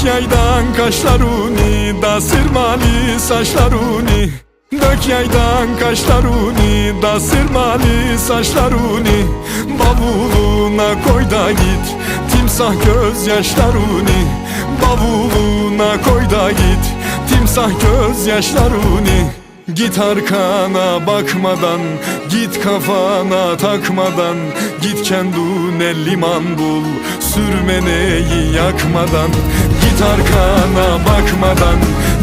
Dök yaydan kaşlaruni da sırmalı saçlaruni Dök yaydan kaşlaruni da sırmalı saçlaruni Bavuluna koy da git timsah gözyaşlaruni Bavuluna koy da git timsah gözyaşlaruni Git arkana bakmadan Git kafana takmadan. Git kendine liman bul Sürmeneyi yakmadan Git arkana bakmadan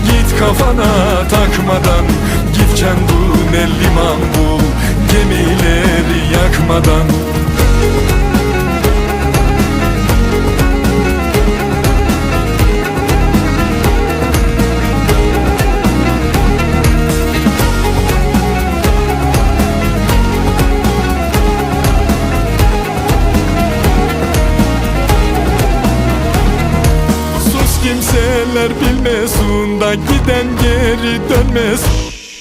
Git kafana takmadan. Git kendine liman bul Gemileri yakmadan kimseler bilmesun da giden geri dönmez.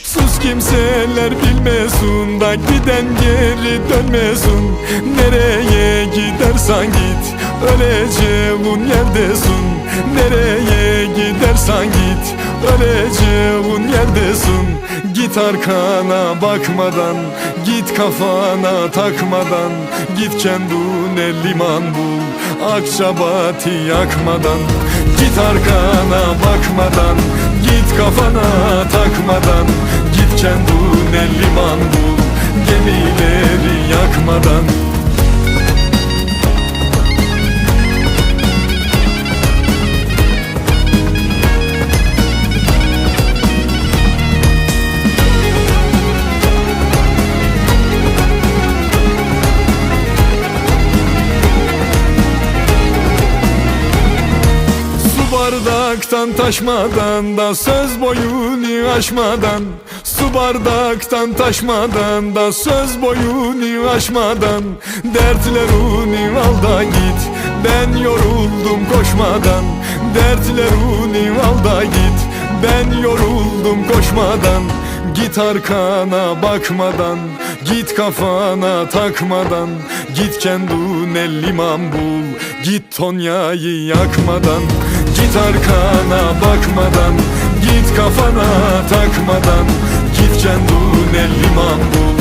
Sus kimseler bilmesun da giden geri dönmesun Nereye gidersen git öleceğin yerdesin. Nereye gidersen git öleceğin yerdesin. Git arkana bakmadan Git kafana takmadan. Git kendine liman bul Akçabatı yakmadan Git arkana bakmadan Git kafana takmadan Git kendine liman bul Gemileri yakmadan bardaktan taşmadan da söz boyunu aşmadan Su bardaktan taşmadan da söz boyunu aşmadan Dertlerini al da git ben yoruldum koşmadan Dertlerini al da git ben yoruldum koşmadan Git arkana bakmadan Git kafana takmadan Git kendine liman bul Git Tonya'yı yakmadan Git arkana bakmadan Git kafana takmadan Git kendine liman bul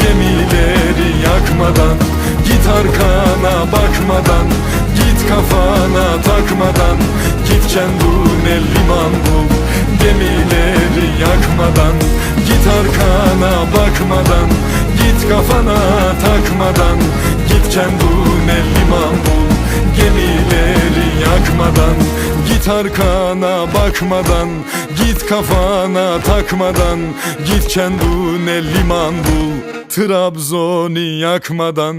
Gemileri yakmadan. Git arkana bakmadan Git kafana takmadan Git kendine liman bul Gemileri yakmadan. Git arkana bakmadan Git kafana takmadan Git kendine liman bul Gemileri yakmadan Git arkana bakmadan Git kafana takmadan Git kendine liman bul Trabzon'u yakmadan